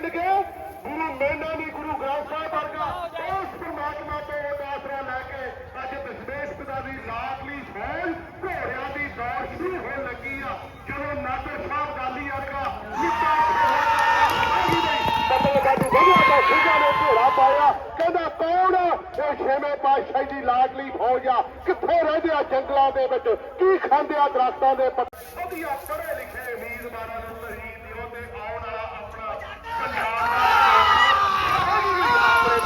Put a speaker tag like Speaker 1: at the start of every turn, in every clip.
Speaker 1: ਮੰਨ ਕੇ ਗੁਰੂ ਮੇਨਾ ਦੀ ਗੁਰੂ ਗ੍ਰੰਥ ਸਾਹਿਬ ਵਰਗਾ ਉਸ ਪਰਮਾਤਮਾ ਤੋਂ ਆਸਰਾ ਲੈ ਕੇ ਅੱਜ ਦਸ਼ਮੇਸ਼ ਪਿਤਾ ਦੀ ਲਾਡਲੀ ਫੌਜ ਘੋੜਿਆਂ ਦੀ ਦੌੜ ਸ਼ੁਰੂ ਹੋਣ ਲੱਗੀ ਆ। ਜਦੋਂ ਨਾਦਰ ਸਾਹਿਬ ਗਾਲੀ ਵਰਗਾ ਨਿੱਕਾ ਘੋੜਾ ਪਾਇਆ। ਕਹਿੰਦਾ, ਕੌਣ ਇਹ ਛੇਵੇਂ ਪਾਤਸ਼ਾਹ ਦੀ ਲਾਡਲੀ ਫੌਜ ਆ। ਕਿੱਥੇ ਰਹਿੰਦੇ ਆ ਜੰਗਲਾਂ ਦੇ ਵਿੱਚ? ਕੀ ਖਾਂਦੇ ਆ ਦਰਖਤਾਂ ਦੇ ਪੱਤੇ? ਵਧੀਆ ਪੜ੍ਹੇ ਲਿਖੇ ਉਮੀਦਵਾਰਾਂ ਨੂੰ ਸ਼ਹੀਦ ਦਿਓ ਤੇ ਆਉਣ ਵਾਲਾ ਆਪਣਾ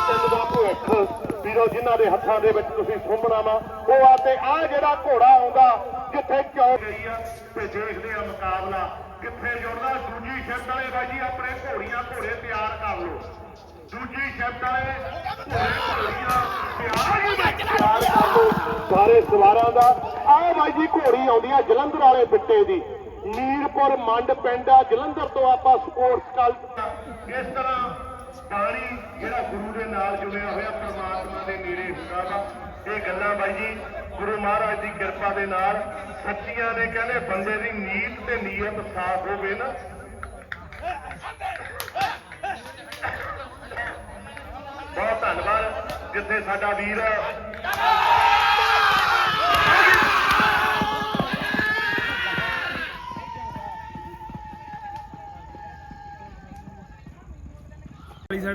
Speaker 1: ਪਿੰਡ ਦਾ ਭਵਿੱਖ ਵੀਰੋ ਜਿਨ੍ਹਾਂ ਦੇ ਹੱਥਾਂ ਦੇ ਵਿੱਚ ਤੁਸੀਂ ਸੁੰਮਣਾ ਵਾ ਉਹ ਆ ਤੇ ਆ ਜਿਹੜਾ ਘੋੜਾ ਆਉਂਦਾ ਜਿੱਥੇ ਚੌਕ ਗਈ ਆ ਤੇ ਦੇਖਦੇ ਆ ਮੁਕਾਬਲਾ ਕਿੱਥੇ ਜੁੜਦਾ ਦੂਜੀ ਸ਼ਿਫਟ ਵਾਲੇ ਬਾਜੀ ਆਪਣੇ ਘੋੜੀਆਂ ਘੋੜੇ ਤਿਆਰ ਕਰ ਲਓ। ਦੂਜੀ ਸ਼ਿਫਟ ਵਾਲੇ ਘੋੜੇ ਘੋੜੀਆਂ ਤਿਆਰ ਕਰ ਲਓ। ਸਾਰੇ ਸਵਾਰਾਂ ਦਾ ਆਹ ਬਾਈ ਜੀ ਘੋੜੀ ਆਉਂਦੀ ਆ ਜਲੰਧਰ ਵਾਲੇ ਬਿੱਟੇ ਦੀ। ਨੀਰਪੁਰ ਮੰਡ ਪਿੰਡ ਆ ਜਲੰਧਰ ਤੋਂ ਆਪਾਂ ਸਪੋਰਟਸ ਕੱਲ ਇਸ ਤਰ੍ਹਾਂ ਪਾਣੀ ਜਿਹੜਾ ਗੁਰੂ ਦੇ ਨਾਲ ਜੁੜਿਆ ਹੋਇਆ ਪ੍ਰਮਾਤਮਾ ਦੇ ਨੇੜੇ ਹੁੰਦਾ ਵਾ। ਇਹ ਗੱਲਾਂ ਬਾਈ ਜੀ, ਗੁਰੂ ਮਹਾਰਾਜ ਦੀ ਕਿਰਪਾ ਦੇ ਨਾਲ ਸੱਚੀਆਂ ਨੇ ਕਹਿੰਦੇ, ਬੰਦੇ ਦੀ ਨੀਤ ਤੇ ਨੀਅਤ ਸਾਫ਼ ਹੋਵੇ ਨਾ। ਬਹੁਤ ਧੰਨਵਾਦ, ਜਿੱਥੇ ਸਾਡਾ ਵੀਰ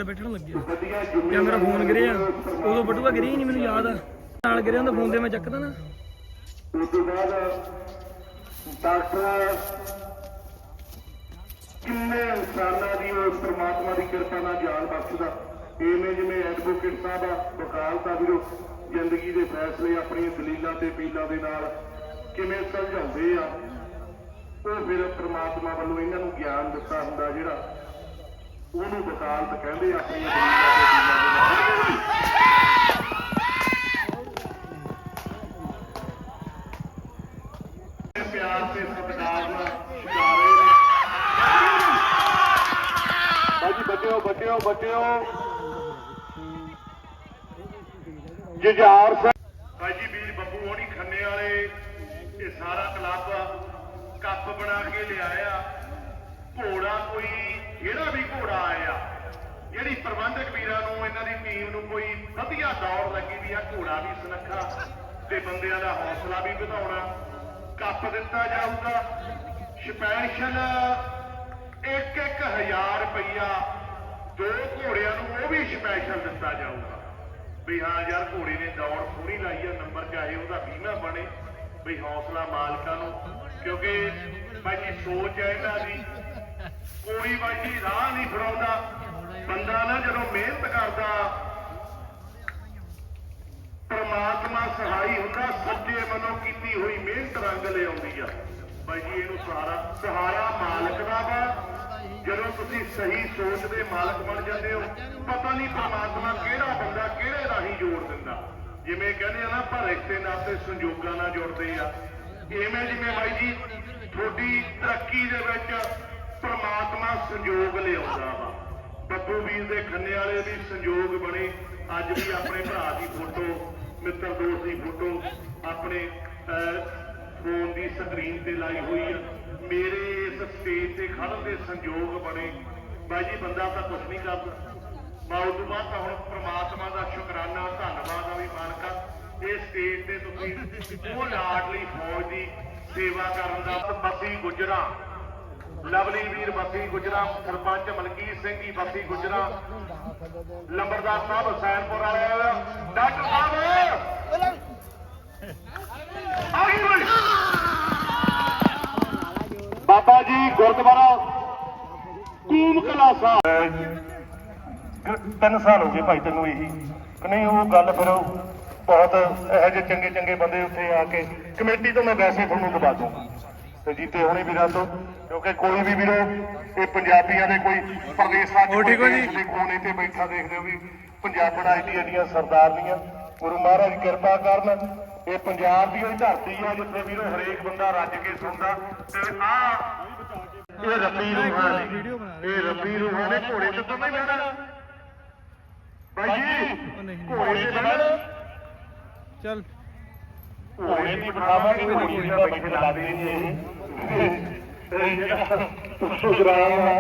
Speaker 2: ਬੈਠਣ ਲੱਗਿਆ
Speaker 1: ਵਧੀਆ
Speaker 2: ਜਾਂ ਮੇਰਾ ਫੋਨ ਗਿਰਿਆ ਉਦੋਂ ਬਟੂਆ ਗਿਰਿਆ ਹੀ ਨਹੀਂ, ਮੈਨੂੰ ਯਾਦ ਆ। ਨਾਲ ਗਿਰਿਆ ਹੁੰਦਾ ਫੋਨ ਤੇ, ਮੈਂ ਚੱਕਦਾ ਨਾ।
Speaker 1: ਉਸ ਤੋਂ ਬਾਅਦ ਡਾਕਟਰ ਕਿੰਨੇ ਇਨਸਾਨਾਂ ਦੀ ਉਸ ਪ੍ਰਮਾਤਮਾ ਦੀ ਕਿਰਪਾ ਨਾਲ ਜਾਨ ਬਖਸ਼ਦਾ। ਇਵੇਂ ਜਿਵੇਂ ਐਡਵੋਕੇਟ ਸਾਹਿਬ ਆ ਵਕਾਲਤਾ ਵੀਰੋ, ਜ਼ਿੰਦਗੀ ਦੇ ਫੈਸਲੇ ਆਪਣੀਆਂ ਦਲੀਲਾਂ ਤੇ ਪੀਲਾਂ ਦੇ ਨਾਲ ਕਿਵੇਂ ਸਮਝਾਉਂਦੇ ਆ, ਉਹ ਫਿਰ ਪ੍ਰਮਾਤਮਾ ਵੱਲੋਂ ਇਹਨਾਂ ਨੂੰ ਗਿਆਨ ਦਿੱਤਾ ਹੁੰਦਾ ਜਿਹੜਾ ਉਹਨੂੰ ਵਕਾਲਤ ਕਹਿੰਦੇ ਆ ਆਪਣੀਆਂ ਦਲੀਲਾਂ ਤੇ ਪੀਲਾਂ ਪਿਆਰ ਤੇ ਸਤਿਕਾਰ ਨਾਲ ਸ਼ਿਕਾਰੇ ਨੇ। ਬਾਜੀ ਬੱਚਿਓ ਬੱਚਿਓ ਬੱਚਿਓ ਜੁਝਾਰ ਸਿੰਘ ਬਾਜੀ, ਵੀਰ ਬੱਬੂ ਹੋਣੀ ਖੰਨੇ ਵਾਲੇ, ਇਹ ਸਾਰਾ ਕਲੱਬ ਕੱਪ ਬਣਾ ਕੇ ਲਿਆਇਆ। ਘੋੜਾ ਕੋਈ ਜਿਹੜਾ ਵੀ ਘੋੜਾ ਆਇਆ, ਜਿਹੜੀ ਪ੍ਰਬੰਧਕ ਵੀਰਾਂ ਨੂੰ, ਇਹਨਾਂ ਦੀ ਟੀਮ ਨੂੰ ਕੋਈ ਵਧੀਆ ਦੌੜ ਲੱਗੀ ਵੀ ਆ ਘੋੜਾ ਵੀ ਸੁਨੱਖਾ ਤੇ ਬੰਦਿਆਂ ਦਾ ਹੌਸਲਾ ਵੀ ਵਧਾਉਣਾ, ਕੱਪ ਦਿੱਤਾ ਜਾਊਗਾ। ਸਪੈਸ਼ਲ ਇੱਕ ਇੱਕ ਹਜ਼ਾਰ ਰੁਪਈਆ ਦੋ ਘੋੜਿਆਂ ਨੂੰ ਉਹ ਵੀ ਸਪੈਸ਼ਲ ਦਿੱਤਾ ਜਾਊਗਾ। ਵੀ ਹਾਂ ਯਾਰ, ਘੋੜੇ ਨੇ ਦੌੜ ਸੋਹਣੀ ਲਾਈ ਆ ਨੰਬਰ ਚਾਹੇ ਉਹਦਾ 20ਵਾਂ ਬਣੇ, ਵੀ ਹੌਸਲਾ ਮਾਲਕਾਂ ਨੂੰ, ਕਿਉਂਕਿ ਭਾਈ ਸੋਚ ਹੈ ਇਹਨਾਂ ਦੀ। ਕੋਈ ਬਾਈ ਜੀ ਰਾਹ ਨਹੀਂ ਫੜਾਉਂਦਾ। ਬੰਦਾ ਨਾ ਜਦੋਂ ਮਿਹਨਤ ਕਰਦਾ, ਪਰਮਾਤਮਾ ਸਹਾਈ ਹੁੰਦਾ, ਸੱਚੇ ਮਨੋਂ ਕੀਤੀ ਹੋਈ ਮਿਹਨਤ ਰੰਗ ਲਿਆਉਂਦੀ ਆ। ਬਾਈ ਜੀ, ਇਹਨੂੰ ਸਹਾਰਾ ਸਹਾਰਾ ਮਾਲਕ ਦਾ ਵਾ। ਜਦੋਂ ਤੁਸੀਂ ਸਹੀ ਸੋਚ ਦੇ ਮਾਲਕ ਬਣ ਜਾਂਦੇ ਹੋ, ਪਤਾ ਨਹੀਂ ਪਰਮਾਤਮਾ ਕਿਹੜਾ ਬੰਦਾ ਕਿਹੜੇ ਰਾਹੀਂ ਜੋੜ ਦਿੰਦਾ। ਜਿਵੇਂ ਕਹਿੰਦੇ ਆ ਨਾ ਪਰ ਰਿਸ਼ਤੇ ਨਾਤੇ ਸੰਜੋਗਾਂ ਨਾਲ ਜੁੜਦੇ ਆ। ਇਵੇਂ ਜਿਵੇਂ ਬਾਈ ਜੀ, ਤੁਹਾਡੀ ਤਰੱਕੀ ਦੇ ਵਿੱਚ ਪਰਮਾਤਮਾ ਸੰਜੋਗ ਲਿਆਉਂਦਾ ਵਾ। ਬੱਬੂ ਵੀਰ ਦੇ ਖੰਨੇ ਵਾਲੇ ਵੀ ਸੰਜੋਗ ਬਣੇ। ਅੱਜ ਵੀ ਆਪਣੇ ਭਰਾ ਦੀ ਫੋਟੋ, ਮਿੱਤਰ ਦੋਸਤ ਦੀ ਫੋਟੋ ਆਪਣੇ ਫੋਨ ਦੀ ਸਕਰੀਨ ਤੇ ਲਾਈ ਹੋਈ ਆ। ਮੇਰੇ ਇਸ ਸਟੇਜ ਤੇ ਖੜਨ ਦੇ ਸੰਜੋਗ ਬਣੇ। ਬਾਈ ਜੀ, ਬੰਦਾ ਤਾਂ ਕੁਝ ਨਹੀਂ ਕਰਦਾ। ਮੈਂ ਉਸ ਤੋਂ ਬਾਅਦ ਤਾਂ ਹੁਣ ਪ੍ਰਮਾਤਮਾ ਦਾ ਸ਼ੁਕਰਾਨਾ, ਧੰਨਵਾਦ ਆ ਵੀ ਮਾਲਕਾ ਇਹ ਸਟੇਜ ਤੇ ਤੁਸੀਂ ਉਹ ਲਾਡਲੀ ਫੌਜ ਦੀ ਸੇਵਾ ਕਰਨ ਦਾ ਅਸੀਂ ਗੁਜਰਾ। ਲਵਲੀ ਵੀਰ ਬੱਸੀ ਗੁਜਰਾ, ਸਰਪੰਚ ਮਲਕੀਤ ਸਿੰਘ ਜੀ ਬੱਸੀ ਗੁਜਰਾ ਲੰਬਰਦਾਰ ਸਾਹਿਬ ਹੁਸੈਨਪੁਰ ਵਾਲੇ ਡਾਕਟਰ ਸਾਹਿਬ! ਆ ਬਈ ਬਾਬਾ ਜੀ, ਗੁਰਦੁਆਰਾ ਕੂਮ ਕਲਾ ਸਾਹਿਬ ਤਿੰਨ ਸਾਲ ਹੋ ਗਏ ਭਾਈ ਤੈਨੂੰ ਇਹੀ। ਕਿ ਨਹੀਂ, ਉਹ ਗੱਲ ਫਿਰ ਬਹੁਤ ਇਹੋ ਜਿਹੇ ਚੰਗੇ ਚੰਗੇ ਬੰਦੇ ਉੱਥੇ ਆ ਕੇ ਕਮੇਟੀ ਤੋਂ ਮੈਂ ਵੈਸੇ ਤੁਹਾਨੂੰ ਦਬਾ ਦੂੰਗਾ ਤੇ ਜੀਤੇ ਹੋਣੇ ਵੀਰਾਂ ਤੋਂ ਕਿਉਂਕਿ ਕੋਈ ਵੀ ਵੀਰੋ ਇਹ ਪੰਜਾਬੀਆਂ ਦੇ ਕੋਈ ਪ੍ਰਦੇਸ਼ਾਂ ਚ
Speaker 2: ਹੋ ਜੀ?
Speaker 1: ਦੇ ਕੋਨੇ ਤੇ ਬੈਠਾ ਦੇਖਦੇ ਹੋ ਵੀ ਪੰਜਾਬਣਾ ਏਡੀ ਏਡੀਆਂ ਸਰਦਾਰਨੀਆਂ ਗੁਰੂ ਮਹਾਰਾਜ ਕਿਰਪਾ ਕਰਨ ਇਹ ਪੰਜਾਬ ਦੀ ਉਹ ਧਰਤੀ ਆ ਜਿੱਥੇ ਵੀਰੋ ਹਰੇਕ ਬੰਦਾ ਰੱਜ ਕੇ ਸੁਣਦਾ ਤੇ ਆ ਇਹ ਰੱਬੀ ਰੂਹਾਂ ਨੇ ਇਹ ਰੱਬੀ ਰੂਹਾਂ ਨੇ ਘੋੜੇ ਤੇ ਤਾਂ ਨਹੀਂ ਬਹਿਣਾ ਬਾਈ ਜੀ ਘੋੜੇ ਤੇ ਬਹਿਣਾ।
Speaker 2: ਚੱਲ।
Speaker 1: ਘੋੜੇ ਦੀ ਬਿਠਾਵਾਂਗੇ ਘੋੜੀ ਦਾ ਬੈਠੇ ਲਾ ਦੇ ਜੀ ਇਹ। ਜਿਹੜਾ ਸੁਗਰਾਮ ਆ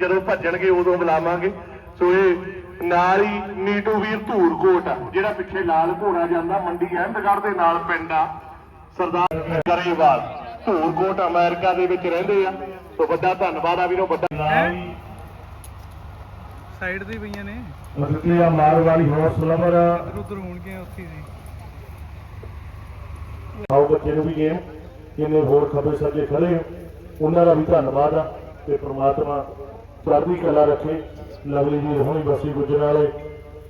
Speaker 1: ਜਦੋਂ ਭੱਜਣਗੇ ਉਦੋਂ ਬੁਲਾਵਾਂਗੇ। ਸੋ ਇਹ ਨਾਲ ਹੀ ਨੀਟੂ ਵੀਰ ਧੂਰਕੋਟ ਆ ਜਿਹੜਾ ਪਿੱਛੇ ਲਾਲ ਘੋੜਾ ਜਾਂਦਾ ਮੰਡੀ ਅਹਿਮਦਗੜ੍ਹ ਦੇ ਨਾਲ ਪਿੰਡ ਆ। ਸਰਦਾਰ ਗਰੇਵਾਲ ਧੂਰਕੋਟ ਅਮਰੀਕਾ ਦੇ ਵਿੱਚ ਰਹਿੰਦੇ ਆ। ਸੋ ਵੱਡਾ ਧੰਨਵਾਦ ਆ ਵੀਰੋ ਵੱਡਾ
Speaker 2: ਸਾਈਡ ਤੇ ਪਈਆਂ ਨੇ।
Speaker 3: ਮਤਲਬ ਆ ਮਾਰ ਵਾਲੀ ਹੌਸ ਲਵਰ
Speaker 2: ਉਧਰ ਉਧਰ ਹੋਣਗੇ ਉੱਥੇ ਸੀ
Speaker 3: ਆਓ ਬੱਚੇ ਨੂੰ ਵੀ ਗੇਮ ਕਿੰਨੇ ਹੋਰ ਖੱਬੇ ਸੱਜੇ ਖੜੇ ਉਹਨਾਂ ਦਾ ਵੀ ਧੰਨਵਾਦ ਆ ਤੇ ਪ੍ਰਮਾਤਮਾ ਚੜ੍ਹਦੀ ਕਲਾ ਰੱਖੇ। ਲਵਲੀ ਜੀ ਹੁਣੀ ਬਸੀ ਗੁਜਰ ਵਾਲੇ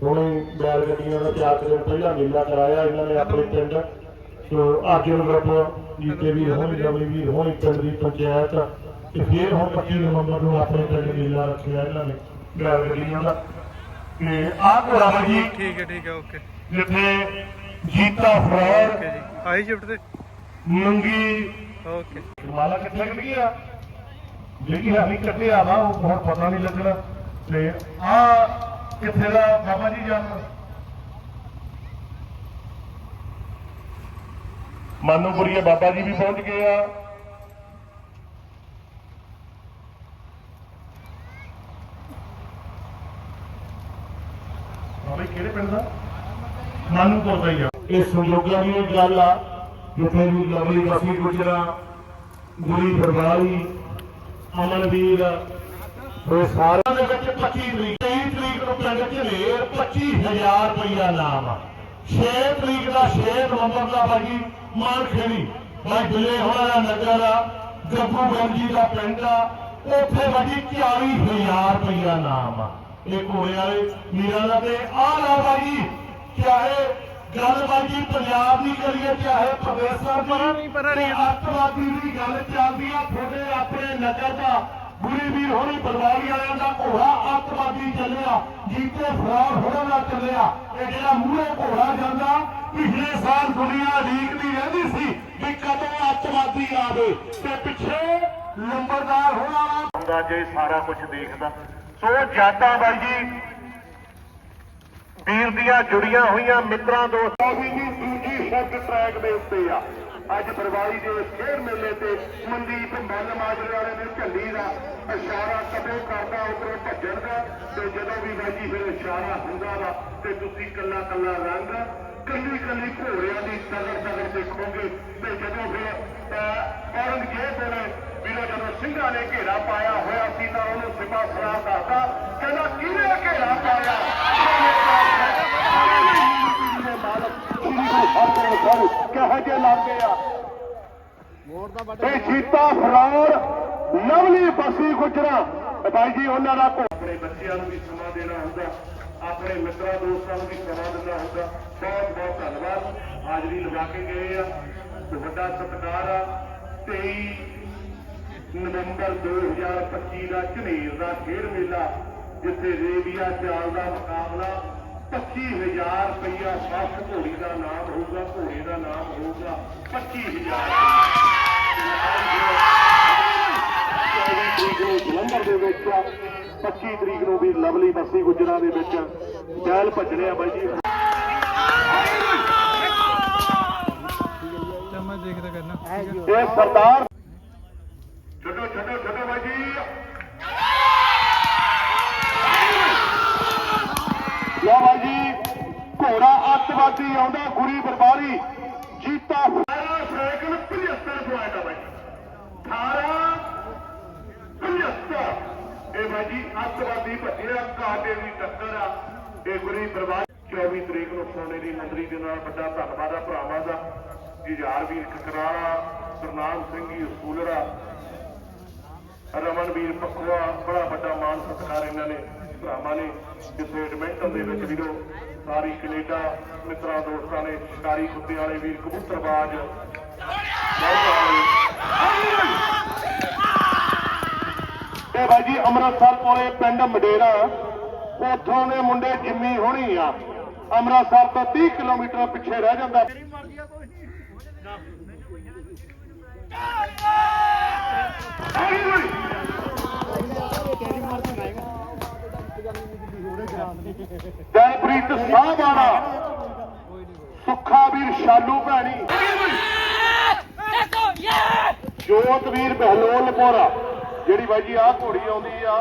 Speaker 3: ਹੁਣੀ ਬੈਲ ਗੱਡੀਆਂ ਦਾ ਚਾਰ ਕੁ ਦਿਨ ਪਹਿਲਾਂ ਮੇਲਾ ਕਰਾਇਆ ਇਹਨਾਂ ਨੇ ਆਪਣੇ ਪਿੰਡ। ਸੋ ਅਰਜੁਨ ਗਰੁੱਪ ਜੀਤੇ ਵੀ ਹੁਣੀ ਲਵਲੀ ਵੀ ਹੁਣੀ ਪਿੰਡ ਦੀ ਪੰਚਾਇਤ ਤੇ ਫਿਰ ਹੁਣ 25 ਨਵੰਬਰ ਨੂੰ ਆਪਣੇ ਪਿੰਡ ਮੇਲਾ ਰੱਖਿਆ ਇਹਨਾਂ ਨੇ ਬੈਲ ਗੱਡੀਆਂ ਦਾ। ਤੇ ਆਹ ਘੋੜਾ ਜੀ
Speaker 2: ਠੀਕ ਹੈ ਠੀਕ ਹੈ ਓਕੇ।
Speaker 3: ਜਿੱਥੇ ਜੀਤਾ ਫਰੌਰ
Speaker 2: ਆਹੀ ਸ਼ਿਫਟ ਤੇ।
Speaker 3: ਮੰਗੀ।
Speaker 2: ਓਕੇ
Speaker 3: ਮਾਲਾ ਕਿੱਥੇ ਕੱਢ ਗਿਆ ਜਿਹੜੀ ਹਾਲੀ ਕੱਢਿਆ ਵਾ ਉਹ ਹੁਣ ਪਤਾ ਨਹੀਂ ਲੱਗਣਾ। ਤੇ ਆ ਕਿੱਥੇ ਦਾ? ਬਾਬਾ ਜੀ ਜਾਨ ਮਾਨੂਪੁਰੀਏ ਬਾਬਾ ਜੀ ਵੀ ਪਹੁੰਚ ਗਏ ਆ। ਬਾਬਾ ਕਿਹੜੇ ਪਿੰਡ ਦਾ? ਮਾਨੂਪੁਰ ਦਾ ਹੀ ਆ। ਇਹ ਸੰਯੋਗਾਂ ਦੀ ਗੱਲ ਆ, ਜਿੱਥੇ ਵੀ ਲਵਲੀ ਵਸੀ ਗੁਜਰਾ, ਗੁਰੀ ਬਰਵਾਲੀ ਅਮਨਵੀਰ, ਉਹ ਸਾਰਿਆਂ ਦੇ ਵਿੱਚ 25 ਤਰੀਕ 23 ਤਰੀਕ ਨੂੰ ਪਿੰਡ ਝਲੇਰ 25000 ਰੁਪਇਆ ਨਾਮ ਆ। 6 ਤਰੀਕ ਦਾ 6 ਨਵੰਬਰ ਦਾ ਬਾਜੀ ਮਾਨ ਖੇੜੀ ਬਾਈ ਬਿਲੇ ਹੋਣਾ ਦਾ ਨਗਰ ਆ ਜੱਬੂ ਗੰਜੀ ਦਾ ਪਿੰਡ ਆ, ਉੱਥੇ ਬਾਜੀ 40000 ਰੁਪਇਆ ਨਾਮ ਆ। ਇਹ ਘੋੜੇ ਵਾਲੇ, ਮੀਰਾਂ ਦਾ ਤੇ ਆਹ ਲਾ ਬਾਜੀ ਚਾਹੇ ਗੱਲ ਬਾਜੀ ਪੰਜਾਬ ਦੀ ਕਰੀਏ ਚਾਹੇ ਪ੍ਰਦੇਸ਼ਾਂ ਦੀ
Speaker 2: ਪਰਾਂ ਨਹੀਂ, ਪਰਾਂ ਨਹੀਂ।
Speaker 3: ਤੇ ਅੱਤਵਾਦੀ ਦੀ ਗੱਲ ਚੱਲਦੀ ਆ ਤੁਹਾਡੇ ਆਪਣੇ ਨਗਰ ਦਾ ਗੁਰੀ ਵੀਰ ਹੋਣੀ ਬਲਵਾਲੀ ਵਾਲਿਆਂ ਦਾ ਘੋੜਾ ਅੱਤਵਾਦੀ ਚੱਲਿਆ ਜੀਤੇ ਫਰਾਰ ਹੋਣਾ ਦਾ ਚੱਲਿਆ। ਇਹ ਜਿਹੜਾ ਮੂਹਰੇ ਘੋੜਾ ਜਾਂਦਾ ਪਿਛਲੇ ਸਾਲ ਦੁਨੀਆ ਲੀਕਦੀ ਰਹਿੰਦੀ ਸੀ ਵੀ ਕਦੋਂ ਅੱਤਵਾਦੀ ਆਵੇ। ਤੇ ਪਿੱਛੇ ਲੰਬਰਦਾਰ ਹੋਣਾ ਹੁੰਦਾ ਜੇ ਸਾਰਾ ਕੁਝ ਦੇਖਦਾ ਸੋ ਜਾਤਾਂ ਬਾਈ ਜੀ ਵੀਰ ਦੀਆਂ ਜੁੜੀਆਂ ਹੋਈਆਂ ਮਿੱਤਰਾਂ ਦੋਸਤਾਂ
Speaker 1: ਵੀ ਜੀ ਦੂਜੀ ਸ਼ਬਦ ਟਰੈਕ ਦੇ ਉੱਤੇ ਆ। ਅੱਜ ਬਰਵਾਲੀ ਦੇ ਖੇਡ ਮੇਲੇ ਤੇ ਮਨਦੀਪ ਮੱਲ ਮਾਜਰੇ ਵਾਲੇ ਨੇ ਝੰਡੀ ਦਾ ਇਸ਼ਾਰਾ ਕਦੇ ਕਰਦਾ ਉਧਰੋਂ ਭੱਜਣ ਦਾ ਤੇ ਜਦੋਂ ਵੀ ਬਾਜੀ ਫਿਰ ਇਸ਼ਾਰਾ ਹੁੰਦਾ ਵਾ ਤੇ ਤੁਸੀਂ ਕੱਲਾ ਕੱਲਾ ਰੰਗ, ਕੱਲੀ ਕੱਲੀ ਘੋੜਿਆਂ ਦੀ ਤਗੜ ਤਗੜ ਦੇਖੋਗੇ ਤੇ ਜਦੋਂ ਫਿਰ ਔਰੰਗਜ਼ੇਬ ਨੇ ਵੀਰੋ ਜਦੋਂ ਸਿੰਘਾਂ ਨੇ ਘੇਰਾ ਪਾਇਆ ਹੋਇਆ ਸੀ ਤਾਂ ਉਹਨੂੰ ਸਿਪਾ ਸਲਾਹ ਕਰਦਾ ਕਹਿੰਦਾ, ਕਿਹਨੇ ਘੇਰਾ ਪਾਇਆ? ਕਹੇ ਜੇ ਲਾਗੇ ਆ ਤੇ ਜੀਤਾ ਫਰਾਰ ਲਵਲੀ ਬਸੀ ਗੁਜਰਾ। ਬਾਈ ਜੀ, ਉਹਨਾਂ ਦਾ ਆਪਣੇ ਬੱਚਿਆਂ ਨੂੰ ਵੀ ਸਮਾਂ ਦੇਣਾ ਹੁੰਦਾ, ਆਪਣੇ ਮਿੱਤਰਾਂ, ਦੋਸਤਾਂ ਨੂੰ ਵੀ ਸਮਾਂ ਦੇਣਾ ਹੁੰਦਾ। ਬਹੁਤ ਬਹੁਤ ਧੰਨਵਾਦ। ਹਾਜ਼ਰੀ ਲਗਾ ਕੇ ਗਏ ਆ। ਤੇ ਵੱਡਾ ਸਤਿਕਾਰ ਆ। 23 ਨਵੰਬਰ 2025 ਦਾ ਝਨੇਰ ਦਾ ਖੇਡ ਮੇਲਾ, ਜਿੱਥੇ ਰੇਬੀਆ ਚਾਲ ਦਾ ਮੁਕਾਬਲਾ 25000 ਰੁਪਇਆ ਫਸਟ ਘੋੜੀ ਦਾ ਨਾਮ ਹੋਊਗਾ ਘੋੜੇ ਦਾ ਨਾਮ ਹੋਊਗਾ 25000 ਚੌਵੀ ਤਰੀਕ ਨੂੰ ਜਲੰਧਰ ਦੇ ਵਿੱਚ 25 ਤਰੀਕ ਨੂੰ ਵੀ ਲਵਲੀ ਬੱਸੀ ਗੁਜਰਾ ਦੇ ਵਿੱਚ ਗੈਲ ਭੱਜਣੇ ਆ ਬਾਈ ਜੀ। ਇਹ ਸਰਦਾਰ ਛੱਡੋ ਛੱਡੋ ਛੱਡੋ ਬਾਈ ਜੀ ਲੋ ਬਾਈ ਜੀ ਘੋੜਾ ਅੱਤਵਾਦੀ ਆਉਂਦਾ ਗੁਰੀ ਬਰਬਾਰੀ, ਜੀਤਾ 18 ਸੈਕਿੰਡ 75 ਪੁਆਇੰਟ ਆ ਬਾਈ। 18 75 ਇਹ ਬਾਈ ਅੱਤਵਾਦੀ ਭੱਜਿਆ ਕਾਟੇ ਦੀ ਟੱਕਰ ਆ। ਇਹ ਗੁਰੀ ਬਰਬਾਰੀ 24 ਤਰੀਕ ਨੂੰ ਸੋਨੇ ਦੀ ਮੰਦਰੀ ਦੇ ਨਾਲ ਵੱਡਾ ਧੰਨਵਾਦ ਆ ਭਰਾਵਾਂ ਦਾ। ਜੁਝਾਰ ਵੀਰ ਕਕਰਾਲਾ ਸਰਨਾਮ ਸਿੰਘ ਜੀ ਸਕੂਲਰਾ ਰਮਨਵੀਰ ਪਖਵਾ ਬੜਾ ਵੱਡਾ ਮਾਣ ਸਤਿਕਾਰ ਇਹਨਾਂ ਨੇ, ਭਰਾਵਾਂ ਨੇ ਜਿੱਥੇ ਐਡਮਿੰਟਨ ਦੇ ਵਿੱਚ ਵੀਰੋ ਸਾਰੀ ਕੈਨੇਡਾ ਮਿੱਤਰਾਂ ਦੋਸਤਾਂ ਨੇ ਸ਼ਿਕਾਰੀ ਕੁੱਤੇ ਵਾਲੇ ਵੀਰ ਕਬੂਤਰਬਾਜ਼ ਇਹ ਬਾਈ ਜੀ ਅੰਮ੍ਰਿਤਸਰ ਕੋਲੇ ਪਿੰਡ ਮਡੇਰਾ ਉੱਥੋਂ ਦੇ ਮੁੰਡੇ ਜਿੰਮੀ ਹੋਣੀ ਆ। ਅੰਮ੍ਰਿਤਸਰ ਤੋਂ 30 ਕਿਲੋਮੀਟਰ ਪਿੱਛੇ ਰਹਿ ਜਾਂਦਾ। ਜੈਪ੍ਰੀਤ ਸਾਹਬਾਣਾ ਸੁੱਖਾ ਵੀਰ ਸ਼ਾਲੂ ਭੈਣੀ ਜੋਤ ਵੀਰ ਬਹਿਲੋਲਪੁਰ। ਜਿਹੜੀ ਬਾਈ ਜੀ ਆਹ ਘੋੜੀ ਆਉਂਦੀ ਆ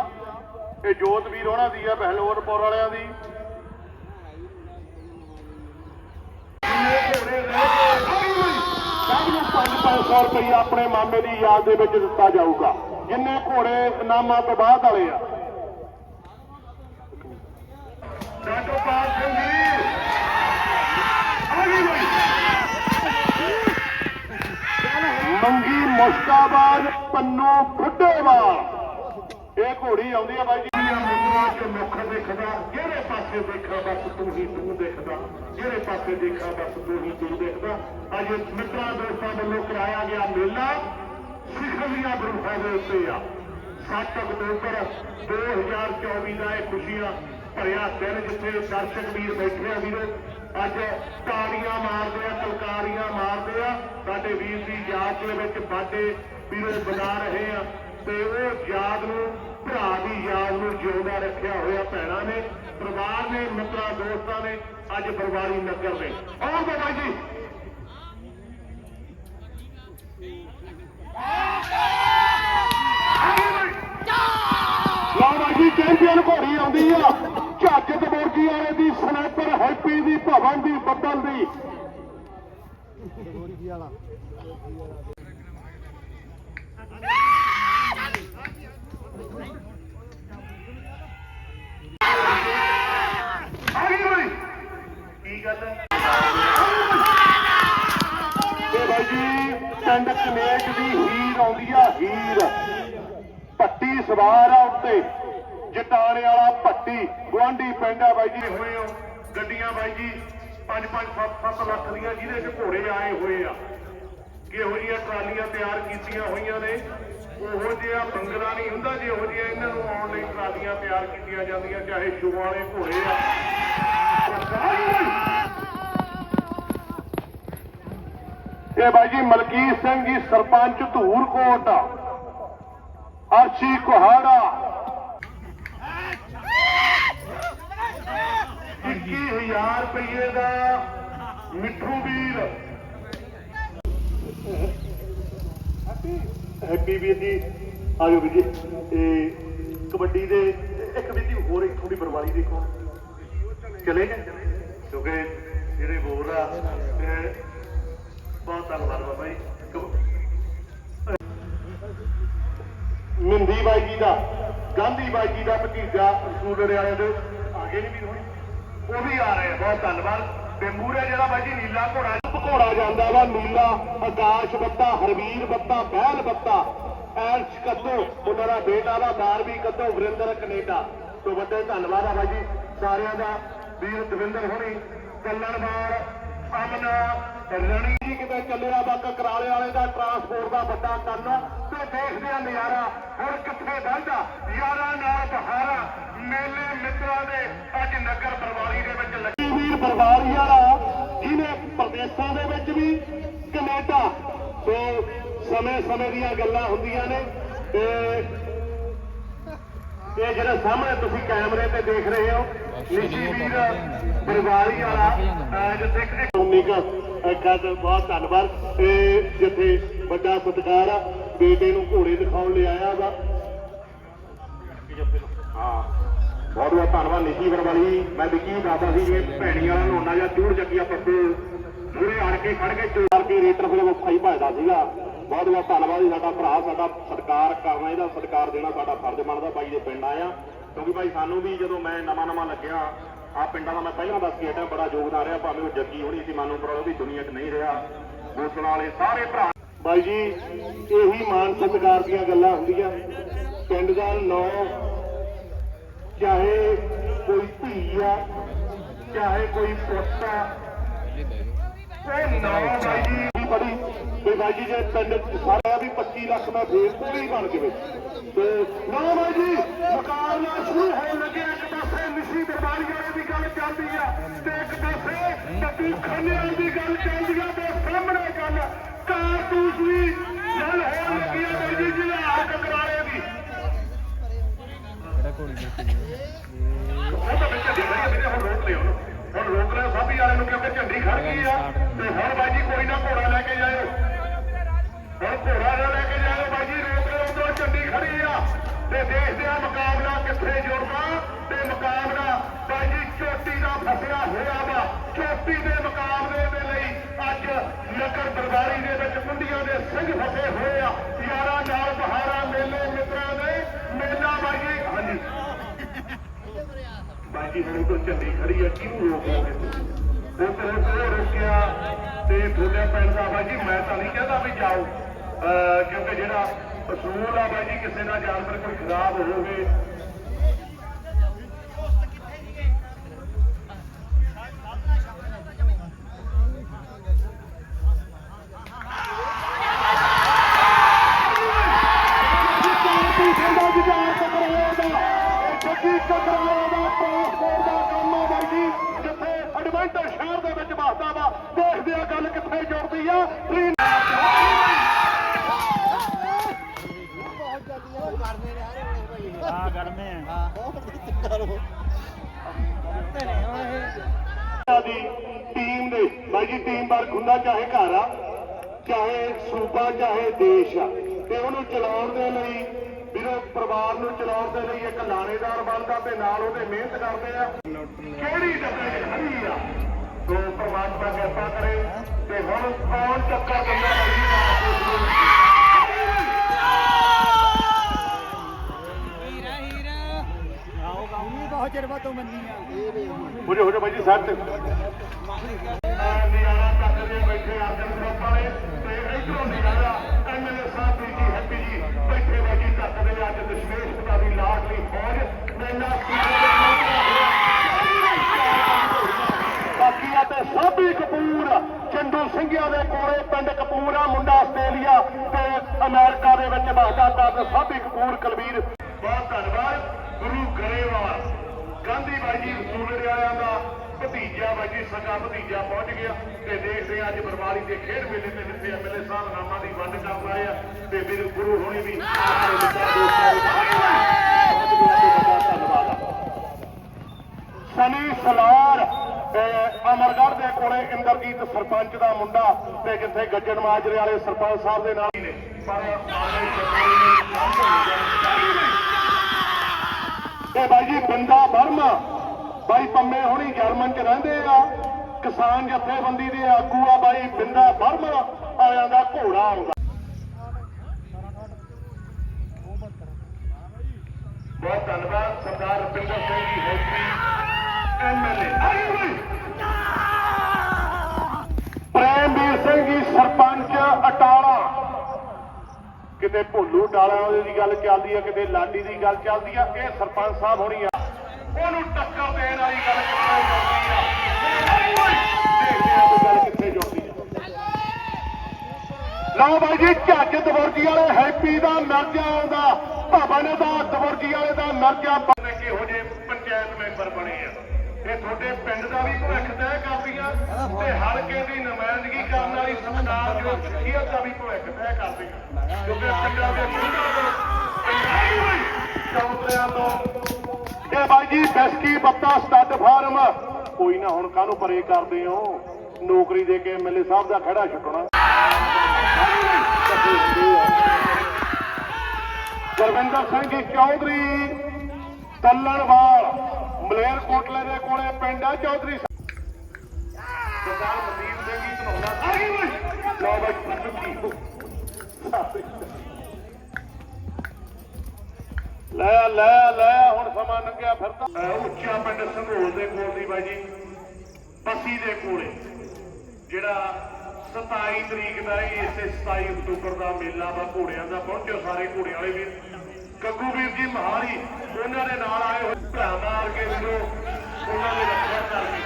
Speaker 1: ਇਹ ਜੋਤ ਵੀਰ ਉਹਨਾਂ ਦੀ ਆ ਬਹਿਲੋਰਪੁਰ ਵਾਲਿਆਂ ਦੀ। ਸਭ ਨੂੰ 5-500 ਰੁਪਏ ਆਪਣੇ ਮਾਮੇ ਦੀ ਯਾਦ ਦੇ ਵਿੱਚ ਦਿੱਤਾ ਜਾਊਗਾ। ਜਿੰਨੇ ਘੋੜੇ ਇਨਾਮਾਂ ਤੋਂ ਬਾਅਦ ਵਾਲੇ ਆ। ਡਾਕਟਰ ਸਿੰਘ ਜੀ ਆ ਗਈ ਮੰਗੀ ਮੁਸ਼ਕਾਬਾਦ ਪੰਨੂ ਫੁੱਟੇਵਾਲ ਇਹ ਘੋੜੀ ਆਉਂਦੀ ਆ ਬਾਈ ਜੀ। ਮੁੰਦਰਾ ਮੁੱਖ ਦੇਖਦਾ ਜਿਹੜੇ ਪਾਸੇ ਦੇਖਾ ਬਸ ਤੂੰ ਹੀ ਤੂੰ ਦੇਖਦਾ ਜਿਹੜੇ ਪਾਸੇ ਦੇਖਾ ਬਸ ਤੂੰ ਹੀ ਤੂੰ ਦੇਖਦਾ ਅੱਜ ਮਿੱਤਰਾਂ ਦੋਸਤਾਂ ਵੱਲੋਂ ਕਰਾਇਆ ਗਿਆ ਮੇਲਾ ਸਿਖਲੀਆਂ ਬਰੂਹਾਂ ਦੇ ਉੱਤੇ ਆ 7 ਅਕਤੂਬਰ 2024 ਦਾ ਇਹ ਖੁਸ਼ੀਆਂ ਭਰਿਆ ਦਿਨ ਜਿੱਥੇ ਦਰਸ਼ਕ ਵੀਰ ਬੈਠੇ ਆ ਵੀਰੋ ਅੱਜ ਤਾੜੀਆਂ ਮਾਰਦੇ ਆ ਕਲਕਾਰੀਆਂ ਮਾਰਦੇ ਆ। ਸਾਡੇ ਵੀਰ ਦੀ ਯਾਦ ਦੇ ਵਿੱਚ ਬਾਡੇ ਵੀਰੋ ਬਣਾ ਰਹੇ ਆ ਤੇ ਉਹ ਯਾਦ ਨੂੰ ਭਰਾ ਦੀ ਯਾਦ ਨੂੰ ਜਿਉਂਦਾ ਰੱਖਿਆ ਹੋਇਆ ਭੈਣਾਂ ਨੇ ਪਰਿਵਾਰ ਨੇ ਮਿੱਤਰਾਂ ਦੋਸਤਾਂ ਨੇ ਅੱਜ ਪਰਿਵਾਰੀ ਨਗਰ ਨੇ ਆਓ ਬਾਬਾ ਜੀ। ਲਓ ਬਾਈ ਜੀ ਚੈਂਪੀਅਨ ਘੋੜੀ ਆਉਂਦੀ ਆ। ਝੱਜ ਦਬੋਰਜੀ ਵਾਲੇ ਦੀ ਸਨੈਪਰ ਹੈਪੀ ਦੀ ਭਵਨ ਦੀ ਬੱਬਲ ਦੀ। ਆ ਗਈ ਪਿੰਡ ਕਨੇਕ ਦੀ ਹੀਰ ਆਉਂਦੀ ਆ, ਹੀਰ। ਪੱਟੀ ਸਵਾਰ ਆ ਉੱਤੇ। ਜਟਾਣੇ ਵਾਲਾ ਭੱਟੀ, ਗੁਆਂਢੀ ਪਿੰਡ ਆ ਬਾਈ ਜੀ, ਹੋਏ ਹੋ। ਗੱਡੀਆਂ ਬਾਈ ਜੀ 5-5 7-7 ਲੱਖ ਦੀਆਂ, ਜਿਹਦੇ 'ਚ ਘੋੜੇ ਆਏ ਹੋਏ ਆ। ਕਿਹੋ ਜਿਹੀਆਂ ਟਰਾਲੀਆਂ ਤਿਆਰ ਕੀਤੀਆਂ ਹੋਈਆਂ ਨੇ? ਉਹੋ ਜਿਹਾ ਬੰਗਲਾ ਨਹੀਂ ਹੁੰਦਾ, ਜਿਹੋ ਜਿਹਾ ਇਹਨਾਂ ਨੂੰ ਆਉਣ ਲਈ ਟਰਾਲੀਆਂ ਤਿਆਰ ਕੀਤੀਆਂ ਜਾਂਦੀਆਂ, ਚਾਹੇ ਸ਼ੋ ਵਾਲੇ ਘੋੜੇ ਆ। ਇਹ ਬਾਈ ਜੀ, ਮਲਕੀਤ ਸਿੰਘ ਜੀ, ਸਰਪੰਚ ਧੂਰਕੋਟ, ਅਰਸ਼ੀ ਕੁਹਾੜਾ 21000 ਰੁਪਏ ਦਾ ਮਿੱਠੂ ਵੀਰ ਹੈਪੀ ਵੀਰ ਜੀ ਆਜੋ ਵੀਰ ਜੀ। ਇਹ ਕਬੱਡੀ ਦੇ ਇੱਕ ਵੀਰ ਹੋਰ ਇੱਕ ਥੋੜੀ ਬਰਵਾਲੀ ਦੇਖੋ। ਚਲੇ ਗਏ? ਕਿਉਂਕਿ ਜਿਹੜੇ ਹੋਰ ਆ ਬਹੁਤ ਧੰਨਵਾਦ ਬਾਬਾ ਜੀ। ਕਬ- ਮਿੰਦੀ ਬਾਈ ਜੀ ਦਾ, ਗਾਂਧੀ ਬਾਈ ਜੀ ਦਾ ਭਤੀਜਾ ਰਸੂਲੜੇ ਵਾਲੇ ਦੇ। ਆਗੇ ਨਹੀਂ ਵੀ ਹੋਣੀ। ਉਹ ਵੀ ਆ ਰਹੇ ਬਹੁਤ ਧੰਨਵਾਦ। ਤੇ ਮੂਰੇ ਜਿਹੜਾ ਬਾਈ ਜੀ ਨੀਲਾ ਘੋੜਾ ਘੋੜਾ ਵਾ ਨੀਲਾ, ਆਕਾਸ਼ ਬੱਤਾ, ਹਰਵੀਰ ਬੱਤਾ, ਬਹਿਲ ਬੱਤਾ। ਐਲਚ ਕੱਤੋ ਉਹਨਾਂ ਦਾ ਬੇਟਾ ਵਾ ਮਾਰਵੀ ਕੱਤੋ ਵਰਿੰਦਰ ਕੈਨੇਡਾ। ਤੋਂ ਵੱਡੇ ਧੰਨਵਾਦ ਆ ਬਾਈ ਸਾਰਿਆਂ ਦਾ ਵੀਰ ਦਵਿੰਦਰ ਹੋਣੀ ਕੱਲਣਵਾਲ ਅਮਨ ਰਣੀ ਜੀ ਕਿਤੇ ਚੱਲਿਆ ਵਾ ਕਕਰਾਲੇ ਵਾਲੇ ਦਾ ਟਰਾਂਸਪੋਰਟ ਦਾ ਵੱਡਾ ਕੰਨ ਤੇ ਦੇਖਦੇ ਆ ਨਜ਼ਾਰਾ ਹੁਣ ਕਿੱਥੇ ਬਹਿੰਦਾ ਯਾਰਾਂ ਨਾਲ ਬਹਾਰਾ, ਮੇਲੇ ਮਿੱਤਰਾਂ ਦੇ, ਅੱਜ ਨਗਰ ਬਰਵਾਲੀ ਦੇ ਵਿੱਚ ਲੱਗੀ। ਵੀਰ ਬਰਵਾਲੀ ਵਾਲਾ ਜਿਹਨੇ ਪ੍ਰਦੇਸ਼ਾਂ ਦੇ ਵਿੱਚ ਵੀ ਕੈਨੇਡਾ ਤੇ ਸਮੇਂ ਸਮੇਂ ਦੀਆਂ ਗੱਲਾਂ ਹੁੰਦੀਆਂ ਨੇ ਤੇ ਇਹ ਜਿਹੜਾ ਸਾਹਮਣੇ ਤੁਸੀਂ ਕੈਮਰੇ ਤੇ ਦੇਖ ਰਹੇ ਹੋ ਨਿਸ਼ੀ ਵੀਰ ਪਰਿਵਾਰੀ ਵਾਲਾ ਜਿੱਥੇ ਇੱਕ ਉਨੀਕ ਤੇ ਬਹੁਤ ਧੰਨਵਾਦ। ਤੇ ਜਿੱਥੇ ਵੱਡਾ ਸਤਿਕਾਰ ਆ ਬੇਟੇ ਨੂੰ ਘੋੜੇ ਦਿਖਾਉਣ ਲਈ ਆਇਆ ਵਾ। ਹਾਂ। ਬਹੁਤ ਬਹੁਤ ਧੰਨਵਾਦ ਨਿਸ਼ੀ ਪਰਿਵਾਰੀ ਮੈਂ ਵਿੱਕੀ ਦਾਦਾ ਸੀ ਜਿਵੇਂ ਭੈਣੀਆਂ ਵਾਲਾ ਨੋਨਾ ਜਾਂ ਜੂੜ ਜੱਗੀਆਂ ਪੱਪੂ। ਪੂਰੇ ਆੜ ਕੇ ਖੜ ਕੇ ਚੋਰ ਕੇ ਰੇਟਰ ਫਿਰ ਖਾਈ ਭਜਦਾ ਸੀਗਾ। ਬਹੁਤ ਬਹੁਤ ਧੰਨਵਾਦ ਜੀ, ਸਾਡਾ ਭਰਾ, ਸਾਡਾ ਸਤਿਕਾਰ ਕਰਨਾ, ਇਹਦਾ ਸਤਿਕਾਰ ਦੇਣਾ ਸਾਡਾ ਫਰਜ਼ ਬਣਦਾ, ਬਾਈ ਦੇ ਪਿੰਡ ਆਇਆ। ਕਿਉਂਕਿ ਭਾਈ ਸਾਨੂੰ ਵੀ ਜਦੋਂ ਮੈਂ ਨਵਾਂ ਨਵਾਂ ਲੱਗਿਆ ਆ ਪਿੰਡਾਂ ਦਾ ਮੈਂ ਪਹਿਲਾਂ ਦੱਸ ਕੇ ਹਟਿਆ, ਬੜਾ ਯੋਗਦਾਨ ਰਿਹਾ, ਭਾਵੇਂ ਉਹ ਜੱਗੀ ਹੋਣੀ ਸੀ, ਮਾਨੂੰ ਪਰ ਉਹ ਵੀ ਦੁਨੀਆ 'ਚ ਨਹੀਂ ਰਿਹਾ। ਬੋਸਣ ਵਾਲੇ ਸਾਰੇ ਭਰਾ ਬਾਈ ਜੀ, ਇਹੀ ਮਾਨ ਸਤਿਕਾਰ ਦੀਆਂ ਗੱਲਾਂ ਹੁੰਦੀਆਂ। ਪਿੰਡ ਦਾ ਨੌ ਚਾਹੇ ਕੋਈ ਧੀ ਆ, ਚਾਹੇ ਕੋਈ ਪੁੱਤ ਆ। ਉਹ ਨਾ ਬਾਈ ਜੀ ਬੜੀ। ਤੇ ਬਾਈ ਜੀ ਜੇ ਪਿੰਡ ਸਾਰਾ ਵੀ 25 ਲੱਖ ਦਾ ਫੇਰ ਪੂਰੀ ਬਣ ਜਾਵੇ। ਤੇ ਨਾ ਬਾਈ ਜੀ ਮੁਕਾਬਲਾ ਸ਼ੁਰੂ ਹੋਣ ਲੱਗਿਆ ਇੱਕ ਪਾਸੇ ਨਿਸ਼ੀ ਦਰਬਾਰੀ ਵਾਲੇ ਦੀ ਗੱਲ ਚੱਲਦੀ ਆ, ਤੇ ਇੱਕ ਪਾਸੇ ਟੱਪੂ ਖਾਨੇ ਵਾਲੀ ਦੀ ਗੱਲ ਚੱਲਦੀ ਆ, ਤੇ ਸਾਹਮਣੇ ਗੱਲ ਕਾਰਤੂਸ ਦੀ ਗੱਲ ਹੋਣ ਲੱਗੀ ਆ। ਯਾਰਾਂ ਨਾਲ ਬਹਾਰਾਂ ਮੇਲੇ ਮਿੱਤਰਾਂ ਦੇ ਮੇਲਾ ਬਾਈ ਹਾਂਜੀ ਬਾਈ ਹੁਣ ਤੋਂ ਝੰਡੀ ਖੜੀ ਹੈ ਕਿਹਨੂੰ ਰੋਕੋਗੇ ਤੁਸੀਂ? ਉਹ ਤੇ ਉਹ ਰੋਕਿਆ ਤੇ ਤੁਹਾਡੇ ਪਿੰਡ ਦਾ ਬਾਈ ਜੀ ਮੈਂ ਤਾਂ ਨਹੀਂ ਕਹਿੰਦਾ ਵੀ ਜਾਓ। ਅਹ ਕਿਉਂਕਿ ਜਿਹੜਾ ਅਸੂਲ ਆ ਬਾਈ ਜੀ ਕਿਸੇ ਦਾ ਜਾਨਵਰ ਕੋਈ ਖਰਾਬ ਹੋਵੇ ਦੀ ਟੀਮ ਦੇ ਬਾਈ ਜੀ, ਟੀਮ ਵਰਕ ਹੁੰਦਾ ਚਾਹੇ ਘਰ ਆ, ਚਾਹੇ ਸੂਬਾ, ਚਾਹੇ ਦੇਸ਼ ਆ। ਤੇ ਉਹਨੂੰ ਚਲਾਉਣ ਦੇ ਲਈ, ਵੀਰੋ, ਪਰਿਵਾਰ ਨੂੰ ਚਲਾਉਣ ਦੇ ਲਈ ਇੱਕ ਲਾਣੇਦਾਰ ਬਣਦਾ ਤੇ ਨਾਲ ਉਹਦੇ ਮਿਹਨਤ ਕਰਦੇ ਆ। ਕਿਹੜੀ ਡੱਬੇ ਖੜੀ ਆ? ਤੋ ਪਰਮਾਤਮਾ ਕਿਰਪਾ ਕਰੇ ਤੇ ਹੁਣ ਕੌਣ ਚੱਕਰ ਦਿੰਦਾ? ਬਾਈ ਜੀ
Speaker 2: ਬਹੁਤ ਚਿਰ ਬਾਅਦ ਤੋਂ ਮੰਨੀ ਆ।
Speaker 1: ਹੋ ਜਾ ਹੋ ਜਾ ਬਾਈ ਜੀ, ਸੱਤ। ਨਿਆਣਾ ਚੱਕਦੇ ਬੈਠੇ ਆਰਜਨ ਗਰੁੱਪ ਵਾਲੇ। ਤੇ ਇਧਰੋਂ ਨਿਆਣਾ ਐਮਐਲਏ ਸਾਹਿਬ ਜੀ, ਹੈਪੀ ਜੀ, ਬੈਠੇ ਬਾਈ ਜੀ ਚੱਕਦੇ ਅੱਜ ਦਸ਼ਮੇਸ਼ ਪਿਤਾ ਦੀ ਲਾਡਲੀ ਫੌਜ ਮੇਲਾ ਬਾਕੀ ਆ ਤੇ ਸਾਬੀ ਕਪੂਰ, ਚੰਦੂ ਸਿੰਘਿਆ ਦੇ ਕੋਲੇ ਪਿੰਡ ਕਪੂਰ ਆ, ਮੁੰਡਾ ਆਸਟ੍ਰੇਲੀਆ ਤੇ ਅਮਰੀਕਾ ਦੇ ਵਿੱਚ ਵਸਦਾ ਕਰਨ ਸਾਬੀ ਕਪੂਰ, ਕਲਵੀਰ। ਬਹੁਤ ਧੰਨਵਾਦ, ਗੁਰੂ ਗਰੇਵਾਲ। ਗਾਂਧੀ ਬਾਈ ਜੀ ਸੂਰਜ ਵਾਲਿਆਂ ਦਾ ਭਤੀਜਾ ਬਾਈ ਜੀ ਸਗਾ ਭਤੀਜਾ ਪਹੁੰਚ ਗਿਆ ਤੇ ਦੇਖਦੇ ਅੱਜ ਬਰਵਾਲੀ ਦੇ ਖੇਡ ਮੇਲੇ ਤੇ ਜਿੱਥੇ ਐਮਐਲਏ ਸਾਹਿਬ ਨਾਮਾਂ ਦੀ ਵੰਡ ਕਰਨ ਆਏ ਆ ਤੇ ਮੇਰੇ ਗੁਰੂ ਹੋਣੀ ਵੀ ਆਪਣੇ ਦੋਸਤਾਂ ਨੂੰ ਧੰਨਵਾਦ ਸਨੀ ਸਲਾਰ ਅਹ ਅਮਰਗੜ੍ਹ ਦੇ ਕੋਲੇ ਇੰਦਰਜੀਤ ਸਰਪੰਚ ਦਾ ਮੁੰਡਾ ਤੇ ਜਿੱਥੇ ਗੱਜਣ ਮਾਜਰੇ ਵਾਲੇ ਸਰਪੰਚ ਸਾਹਿਬ ਦੇ ਨਾਲ ਨੇ। ਪਰ ਮਾਲੇ ਸਰਕਾਰੀ ਨੇ ਤੇ ਬਾਈ ਜੀ, ਬੰਦਾ ਬਰਮਾ ਬਾਈ ਪੰਮੇ ਹੋਣੀ ਜਰਮਨ ਚ ਰਹਿੰਦੇ ਆ। ਕਿਸਾਨ ਜਥੇਬੰਦੀ ਦੇ ਆਗੂ ਆ ਬਾਈ, ਬਿੰਦਾ ਬਰਮਾ ਆਇਆ ਦਾ ਘੋੜਾ ਆਉਂਦਾ। ਬਹੁਤ ਧੰਨਵਾਦ, ਸਰਦਾਰ ਰੁਪਿੰਦਰ ਸਿੰਘ ਜੀ ਹੋਸੀ ਐਮਐਲਏ ਆਈ ਹੋਈ ਕਿਤੇ ਭੋਲੂ ਡਾਲਾ ਉਹਦੀ ਦੀ ਗੱਲ ਚੱਲਦੀ ਆ, ਕਿਤੇ ਲਾਡੀ ਦੀ ਗੱਲ ਚੱਲਦੀ ਆ, ਇਹ ਸਰਪੰਚ ਸਾਹਿਬ ਹੋਣੀ ਆ। ਉਹਨੂੰ ਟੱਕਰ ਦੇਣ ਵਾਲੀ ਗੱਲ ਕਿੱਥੇ ਜੁੜਦੀ ਆ? ਦੇਖਦੇ ਆ ਵੀ ਗੱਲ ਕਿੱਥੇ ਜੁੜਦੀ ਆ ਲਓ ਬਾਈ ਜੀ, ਝੱਜ ਦਵਰਜੀ ਵਾਲੇ ਹੈਪੀ ਦਾ ਮਰਜ਼ਾ ਆਉਂਦਾ। ਭਵਨ ਦਾ ਦਵਰਜੀ ਵਾਲੇ ਦਾ ਮਰਜ਼ਾ ਬਣੇ ਕਿਹੋ ਜਿਹੇ ਪੰਚਾਇਤ ਮੈਂਬਰ ਬਣੇ ਆ। ਇਹ ਤੁਹਾਡੇ ਪਿੰਡ ਦਾ ਵੀ ਭਵਿੱਖ ਤੈਅ ਕਰਦੀਆਂ ਤੇ ਹਲਕੇ ਦੀ ਨੁਮਾਇੰਦਗੀ ਕਰਨ ਵਾਲੀ ਸਰਕਾਰ ਜੋ ਸ਼ਖਸੀਅਤ ਦਾ ਵੀ ਭਵਿੱਖ ਤੈਅ ਕਰਦੀਆਂ ਕਿਉਂਕਿ ਪਿੰਡਾਂ ਦੇ ਮੁੰਡਿਆਂ ਤੋਂ ਇਹ ਬਾਈ ਜੀ, ਬੈਸਕੀ ਬੱਤਾ ਸਟੱਡ ਫਾਰਮ। ਕੋਈ ਨਾ ਹੁਣ ਕਾਹਨੂੰ ਪਰੇ ਕਰਦੇ ਹੋ? ਨੌਕਰੀ ਦੇ ਕੇ ਐਮਐਲਏ ਸਾਹਿਬ ਦਾ ਖੜਾ ਛੁੱਟਣਾ। ਗੁਰਵਿੰਦਰ ਸਿੰਘ ਜੀ ਚੌਧਰੀ ਤੱਲਣਵਾਲ ਮਲੇਰ ਕੋਟਲੇ ਦੇ ਕੋਲੇ ਪਿੰਡ ਆ ਚੌਧਰੀ ਸਰਦਾਰ ਮਨਦੀਪ ਸਿੰਘ ਜੀ ਧਨੌਲਾ ਆ ਗਈ ਓਏ ਲਓ ਬਾਈ ਲੈ ਲੈ ਲੈ ਹੁਣ ਸਮਾਂ ਲੰਘਿਆ ਫਿਰਦਾ। ਉੱਚਾ ਪਿੰਡ ਸੰਘੋਲ ਦੇ ਕੋਲ ਦੀ ਬਾਈ ਜੀ ਪੱਸੀ ਦੇ ਕੋਲੇ। ਜਿਹੜਾ 27 ਤਰੀਕ ਦਾ ਹੀ ਇਸੇ 27 ਅਕਤੂਬਰ ਦਾ ਮੇਲਾ ਵਾ ਘੋੜਿਆਂ ਦਾ ਪਹੁੰਚਿਓ ਸਾਰੇ ਘੋੜਿਆਂ ਵਾਲੇ ਵੀਰ। ਗੱਗੂ ਵੀਰ ਜੀ ਮਹਾਰੀ ਉਹਨਾਂ ਦੇ ਨਾਲ ਆਏ ਹੋਏ ਭਰਾ ਮਾਰ ਕੇ ਵੀਰੋ ਉਹਨਾਂ ਦੇ ਰੱਖਿਆ ਕਰਕੇ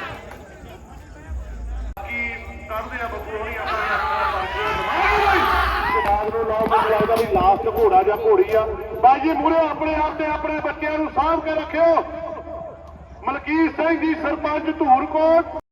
Speaker 1: ਬਾਕੀ ਕਰਦੇ ਆ ਬੱਬੂ ਹੋਣੀ ਆਪਣੇ ਬਾਗ ਨੂੰ ਲਾਓ, ਮੈਨੂੰ ਲੱਗਦਾ ਵੀ ਲਾਸਟ ਘੋੜਾ ਜਾਂ ਘੋੜੀ ਆ। ਬਾਈ ਜੀ ਮੂਰੇ ਆਪਣੇ ਆਪ ਤੇ ਆਪਣੇ ਬੱਚਿਆਂ ਨੂੰ ਸਾਂਭ ਕੇ ਰੱਖਿਓ। ਮਲਕੀਤ ਸਿੰਘ ਜੀ, ਸਰਪੰਚ ਧੂਰਕੋਟ।